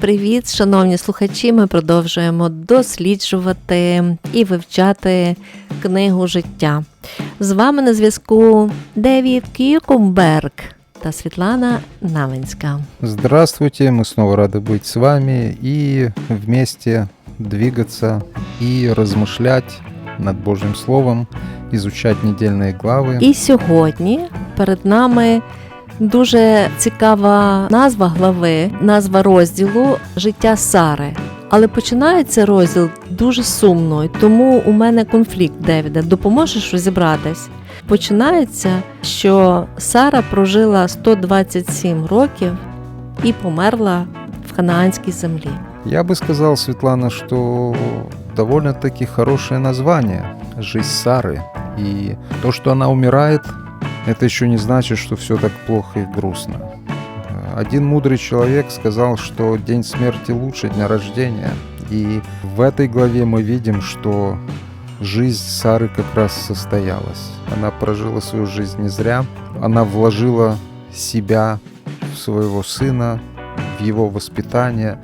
Привіт, шановні слухачі! Ми продовжуємо досліджувати і вивчати книгу життя. З вами на зв'язку Девід Кюкумберг та Світлана Навинська. Здравствуйте, мы снова рады быть с вами и вместе двигаться и размышлять над Божьим Словом, изучать недельные главы. І сьогодні перед нами дуже цікава назва глави, назва розділу Життя Сари. Але починається розділ дуже сумно, тому у мене конфлікт, Девіде. Допоможеш розібратись? Починається, що Сара прожила 127 років і померла в ханаанській землі. Я бы сказал, Светлана, что довольно-таки хорошее название «Жизнь Сары». И то, что она умирает, это еще не значит, что все так плохо и грустно. Один мудрый человек сказал, что день смерти лучше дня рождения. И в этой главе мы видим, что жизнь Сары как раз состоялась. Она прожила свою жизнь не зря. Она вложила себя в своего сына, в его воспитание.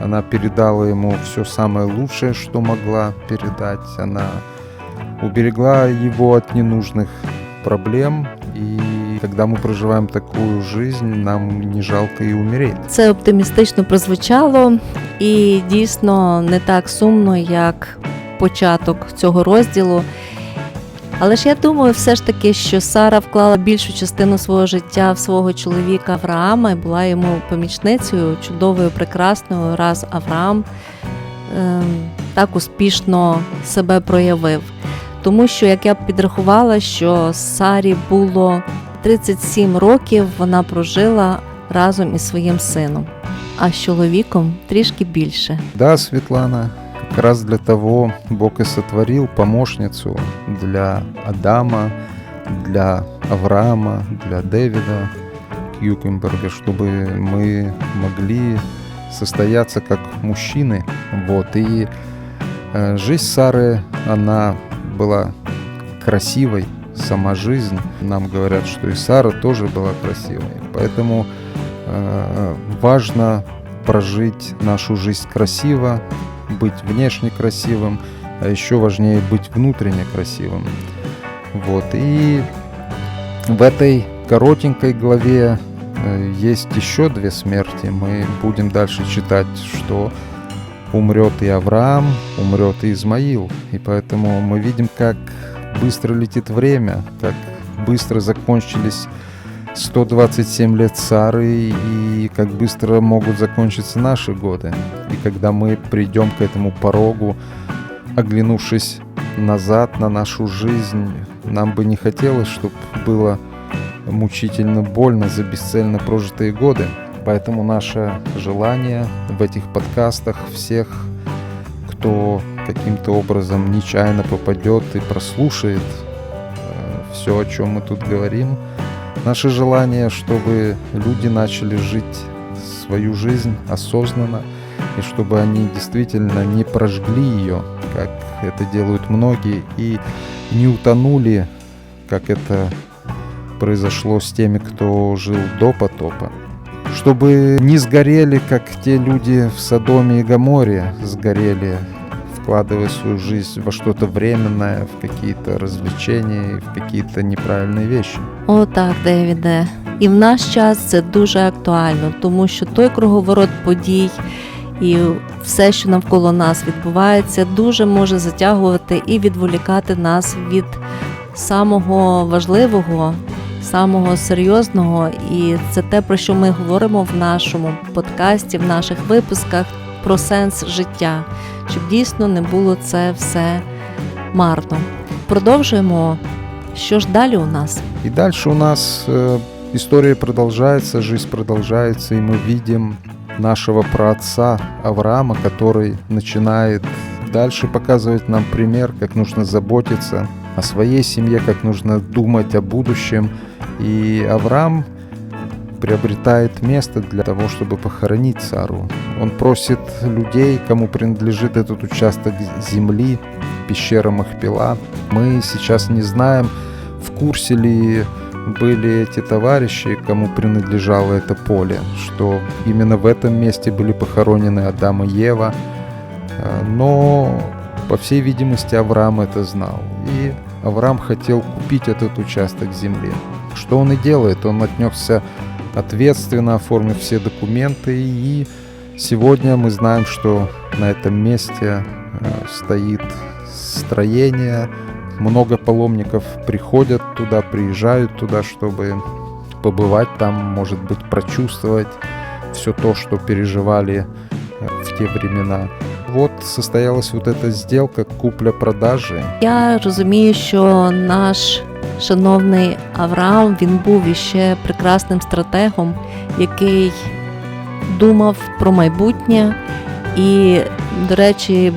Она передала ему все самое лучшее, что могла передать. Она уберегла его от ненужных проблем. И когда мы проживаем такую жизнь, нам не жалко и умереть. Це оптимістично прозвучало і дійсно не так сумно, як початок цього розділу. Але ж я думаю, все ж таки, що Сара вклала більшу частину свого життя в свого чоловіка Авраама і була йому помічницею, чудовою, прекрасною, раз Авраам ем, так успішно себе проявив Тому що, як я підрахувала, що Сарі було 37 років, вона прожила разом із своїм сином, а з чоловіком трішки більше. Да, Светлана, как раз для того Бог и сотворил помощницу для Адама, для Авраама, для Дэвида Кьюкенберга, чтобы мы могли состояться как мужчины. Вот. И э, жизнь Сары, она была красивой, сама жизнь. Нам говорят, что и Сара тоже была красивой. Поэтому э, важно прожить нашу жизнь красиво, быть внешне красивым, а еще важнее быть внутренне красивым. Вот. И в этой коротенькой главе э, есть еще две смерти. Мы будем дальше читать, что умрет и Авраам, умрет и Измаил. И поэтому мы видим, как быстро летит время, как быстро закончились 127 лет Сары и как быстро могут закончиться наши годы. И когда мы придем к этому порогу, оглянувшись назад на нашу жизнь, нам бы не хотелось, чтобы было мучительно больно за бесцельно прожитые годы. Поэтому наше желание в этих подкастах всех, кто каким-то образом нечаянно попадет и прослушает все, о чем мы тут говорим, наше желание, чтобы люди начали жить свою жизнь осознанно, и чтобы они действительно не прожгли ее, как это делают многие, и не утонули, как это произошло с теми, кто жил до потопа. Чтобы не сгорели, как те люди в Содоме и Гаморе сгорели, вкладывая свою жизнь во что-то временное, в какие-то развлечения, в какие-то неправильные вещи. О, так, Девіде. І в наш час це дуже актуально, тому що той круговорот подій і все, що навколо нас відбувається, дуже може затягувати і відволікати нас від самого важливого, самого серйозного. І це те, про що ми говоримо в нашому подкасті, в наших випусках про сенс життя, щоб дійсно не було це все марно. Продовжуємо. Що ж далі у нас? И дальше у нас э, история продолжается, жизнь продолжается, и мы видим нашего праотца Авраама, который начинает Дальше показывать нам пример, как нужно заботиться о своей семье, как нужно думать о будущем. И Авраам приобретает место для того, чтобы похоронить Сару. Он просит людей, кому принадлежит этот участок земли, пещера Махпила. Мы сейчас не знаем, в курсе ли были эти товарищи, кому принадлежало это поле, что именно в этом месте были похоронены Адам и Ева. Но, по всей видимости, Авраам это знал. И Авраам хотел купить этот участок земли. Что он и делает. Он отнесся ответственно, оформив все документы. И сегодня мы знаем, что на этом месте э, стоит строение. Много паломников приходят туда, приезжают туда, чтобы побывать там, может быть, прочувствовать все то, что переживали э, в те времена. Вот состоялась вот эта сделка купля-продажи. Я розумію, що наш шановний Авраам він був іще прекрасним стратегом, який думав про майбутнє. І, до речі,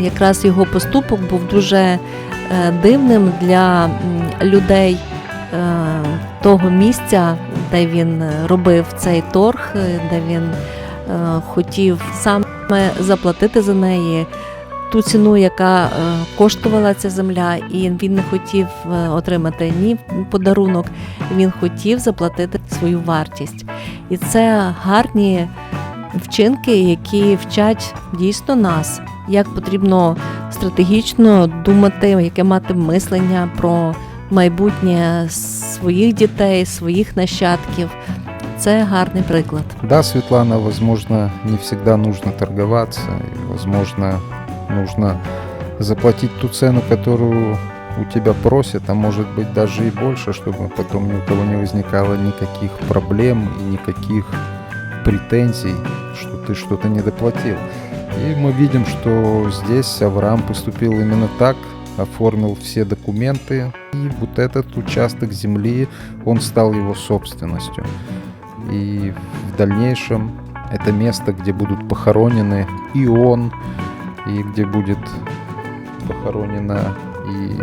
якраз його поступок був дуже е, дивним для людей е, того місця, де він е, робив цей торг, де він хотів саме заплатити за неї ту ціну, яка е, коштувала ця земля, і він не хотів е, отримати ні подарунок, він хотів заплатити свою вартість. І це гарні вчинки, які вчать дійсно нас, як потрібно стратегічно думати, яке мати мислення про майбутнє своїх дітей, своїх нащадків. Це гарний приклад. Да, Светлана, возможно, не всегда нужно торговаться, и, возможно, нужно заплатить ту цену, которую у тебя просят, а может быть даже и больше, чтобы потом ни у кого не возникало никаких проблем и никаких претензий, что ты что-то не доплатил. И мы видим, что здесь Авраам поступил именно так, оформил все документы, и вот этот участок земли, он стал его собственностью. И в дальнейшем это место, где будут похоронены и он, и где будет похоронено и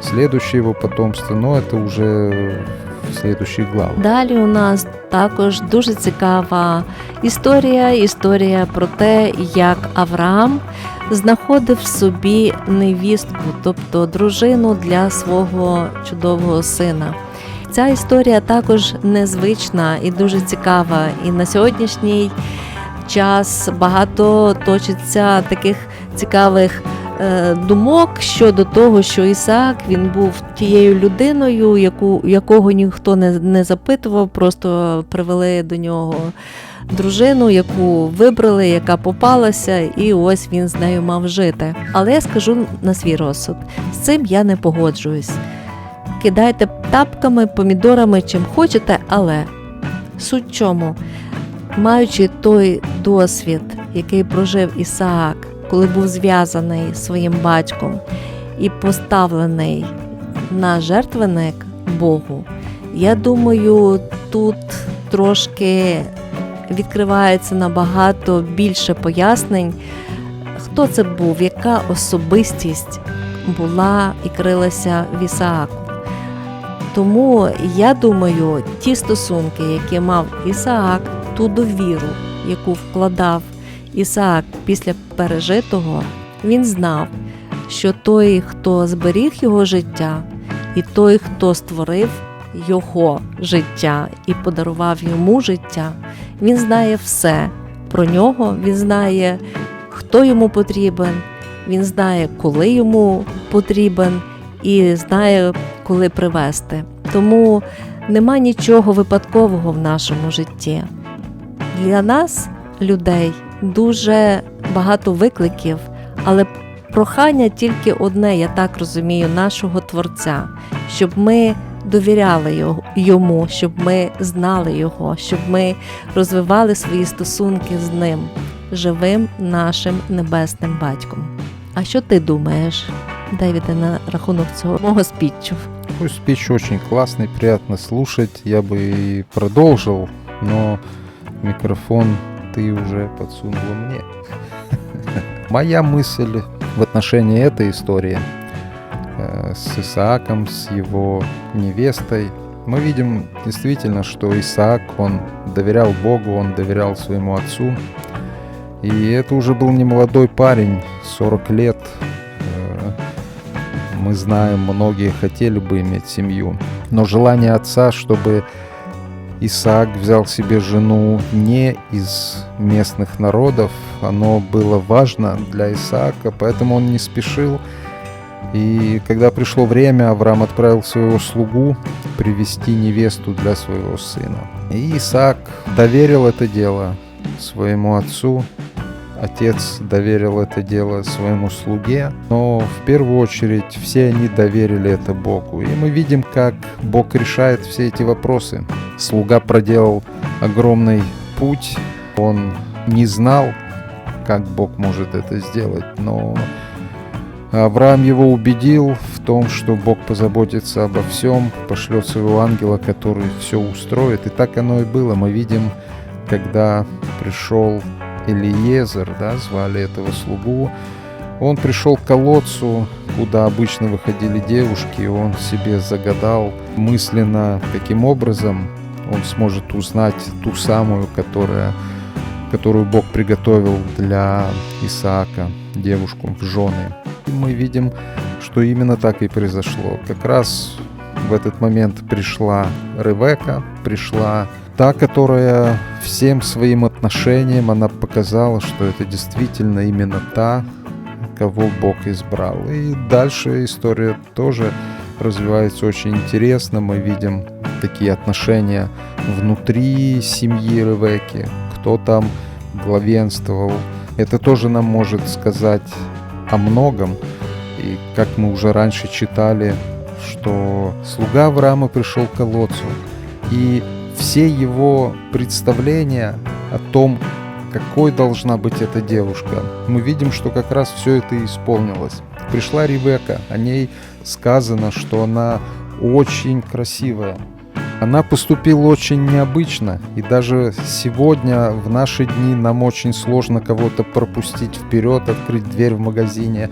следующее его потомство, но это уже в следующих главах. Далі у нас також дуже цікава історія. Історія про те, як Авраам знаходив собі невістку, тобто дружину для свого чудового сина. Ця історія також незвична і дуже цікава. І на сьогоднішній час багато точиться таких цікавих е, думок щодо того, що Ісаак він був тією людиною, яку, якого ніхто не, не запитував, просто привели до нього дружину, яку вибрали, яка попалася, і ось він з нею мав жити. Але я скажу на свій розсуд: з цим я не погоджуюсь. Кидайте тапками, помідорами, чим хочете, але суть чому, маючи той досвід, який прожив Ісаак, коли був зв'язаний своїм батьком і поставлений на жертвенник Богу, я думаю, тут трошки відкривається набагато більше пояснень, хто це був, яка особистість була і крилася в Ісааку. Тому я думаю, ті стосунки, які мав Ісаак, ту довіру, яку вкладав Ісаак після пережитого, він знав, що той, хто зберіг його життя, і той, хто створив його життя і подарував йому життя, він знає все про нього, він знає, хто йому потрібен, він знає, коли йому потрібен, і знає, коли привести. Тому нема нічого випадкового в нашому житті. Для нас, людей, дуже багато викликів, але прохання тільки одне, я так розумію, нашого Творця, щоб ми довіряли йому, щоб ми знали його, щоб ми розвивали свої стосунки з ним, живим нашим небесним батьком. А що ти думаєш, Девіде, на рахунок цього мого спіччю? Твой спич очень классный, приятно слушать. Я бы и продолжил, но микрофон ты уже подсунула мне. Моя мысль в отношении этой истории э, с Исааком, с его невестой. Мы видим действительно, что Исаак, он доверял Богу, он доверял своему отцу. И это уже был не молодой парень, 40 лет. Мы знаем, многие хотели бы иметь семью. Но желание отца, чтобы Исаак взял себе жену не из местных народов, оно было важно для Исаака, поэтому он не спешил. И когда пришло время, Авраам отправил своего слугу привести невесту для своего сына. И Исаак доверил это дело своему отцу, отец доверил это дело своему слуге, но в первую очередь все они доверили это Богу. И мы видим, как Бог решает все эти вопросы. Слуга проделал огромный путь, он не знал, как Бог может это сделать, но Авраам его убедил в том, что Бог позаботится обо всем, пошлет своего ангела, который все устроит. И так оно и было. Мы видим, когда пришел Элиезер, да, звали этого слугу, он пришел к колодцу, куда обычно выходили девушки, и он себе загадал мысленно, каким образом он сможет узнать ту самую, которая, которую Бог приготовил для Исаака, девушку в жены. И мы видим, что именно так и произошло. Как раз в этот момент пришла Ревека, пришла та, которая всем своим отношением, она показала, что это действительно именно та, кого Бог избрал. И дальше история тоже развивается очень интересно. Мы видим такие отношения внутри семьи Ревеки, кто там главенствовал. Это тоже нам может сказать о многом. И как мы уже раньше читали, что слуга Авраама пришел к колодцу, и все его представления о том, какой должна быть эта девушка, мы видим, что как раз все это исполнилось. Пришла Ревека, о ней сказано, что она очень красивая. Она поступила очень необычно, и даже сегодня, в наши дни, нам очень сложно кого-то пропустить вперед, открыть дверь в магазине.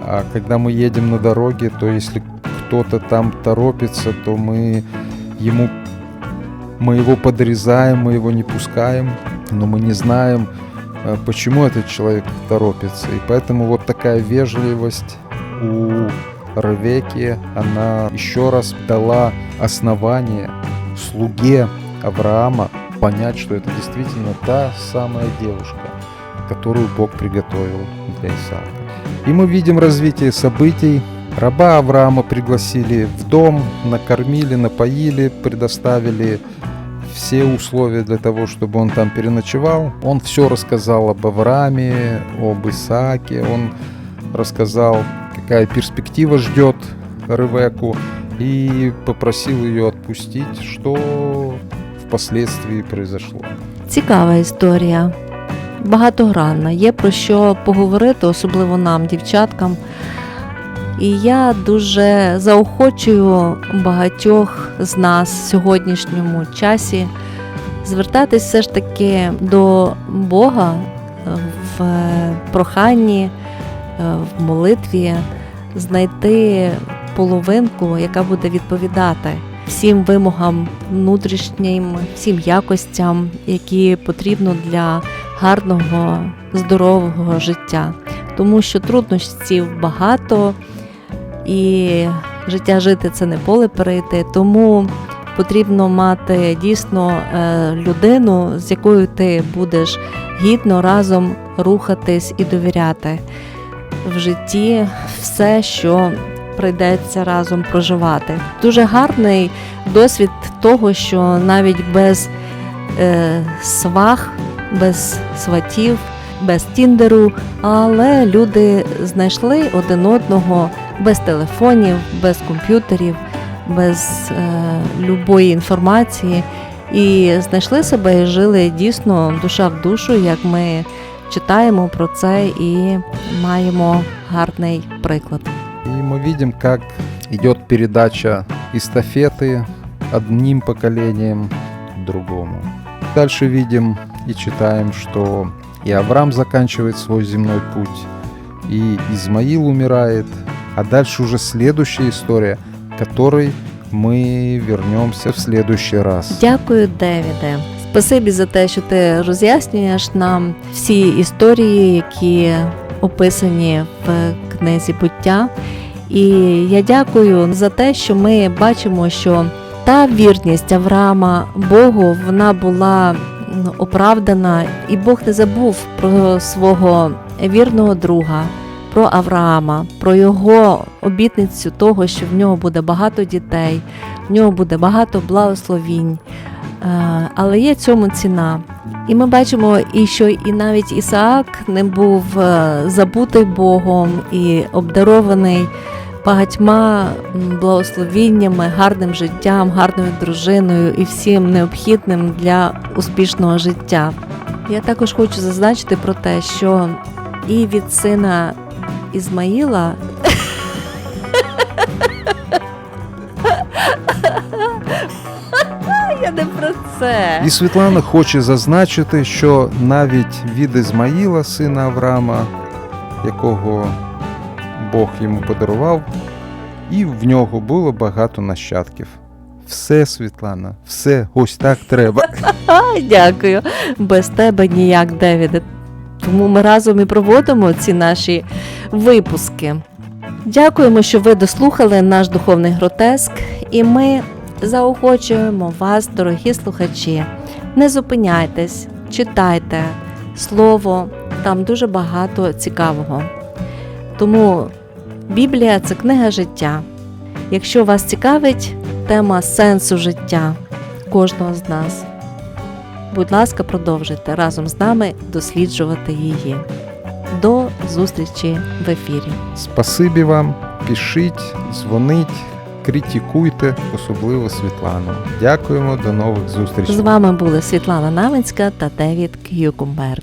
А когда мы едем на дороге, то если кто-то там торопится, то мы ему мы его подрезаем, мы его не пускаем, но мы не знаем, э, почему этот человек торопится. И поэтому вот такая вежливость у Ревеки, она еще раз дала основание слуге Авраама понять, что это действительно та самая девушка, которую Бог приготовил для Исаака. И мы видим развитие событий. Раба Авраама пригласили в дом, накормили, напоили, предоставили все условия для того, чтобы он там переночевал. Он все рассказал об Аврааме, об Исааке, он рассказал, какая перспектива ждет Ревеку, и попросил ее отпустить, что впоследствии произошло. Цікава історія, багатогранна. Є про що поговорити, особливо нам, дівчаткам. І я дуже заохочую багатьох з нас в сьогоднішньому часі звертатись все ж таки до Бога в проханні, в молитві, знайти половинку, яка буде відповідати всім вимогам внутрішнім, всім якостям, які потрібно для гарного, здорового життя. Тому що труднощів багато, і життя жити це не поле перейти. Тому потрібно мати дійсно е, людину, з якою ти будеш гідно разом рухатись і довіряти в житті все, що прийдеться разом проживати. Дуже гарний досвід того, що навіть без е, свах, без сватів, без тіндеру, але люди знайшли один одного без телефонів, без комп'ютерів, без е, любої інформації. І знайшли себе і жили дійсно душа в душу, як ми читаємо про це і маємо гарний приклад. И мы видим, как идет передача эстафеты одним поколением другому. Дальше видим и читаем, что и Авраам заканчивает свой земной путь, и Измаил умирает, а дальше уже следующая история, которой мы вернемся в следующий раз. Дякую, Девіде. Спасибі за те, що ти роз'яснюєш нам всі історії, які описані в книзі буття. І я дякую за те, що ми бачимо, що та вірність Авраама Богу вона була оправдана, і Бог не забув про свого вірного друга, про Авраама, про його обітницю того, що в нього буде багато дітей, в нього буде багато благословінь. Е, Але є цьому ціна. І ми бачимо, і що і навіть Ісаак не був е, забутий Богом і обдарований багатьма благословіннями, гарним життям, гарною дружиною і всім необхідним для успішного життя. Я також хочу зазначити про те, що і від сина Ізмаїла. Я не про це. І Світлана хоче зазначити, що навіть від Ізмаїла, сина Авраама, якого Бог йому подарував, і в нього було багато нащадків. Все, Світлана, все, ось так треба. Дякую. Без тебе ніяк, Девіде. Тому ми разом і проводимо ці наші випуски. Дякуємо, що ви дослухали наш духовний гротеск, і ми заохочуємо вас, дорогі слухачі. Не зупиняйтесь, читайте слово, там дуже багато цікавого. Тому Біблія це книга життя. Якщо вас цікавить тема сенсу життя кожного з нас, будь ласка, продовжуйте разом з нами досліджувати її. До зустрічі в ефірі. Спасибі вам, пишіть, дзвоніть, критикуйте, особливо Світлану. Дякуємо, до нових зустрічей. З вами були Світлана Навинська та Девід К'юкумберг.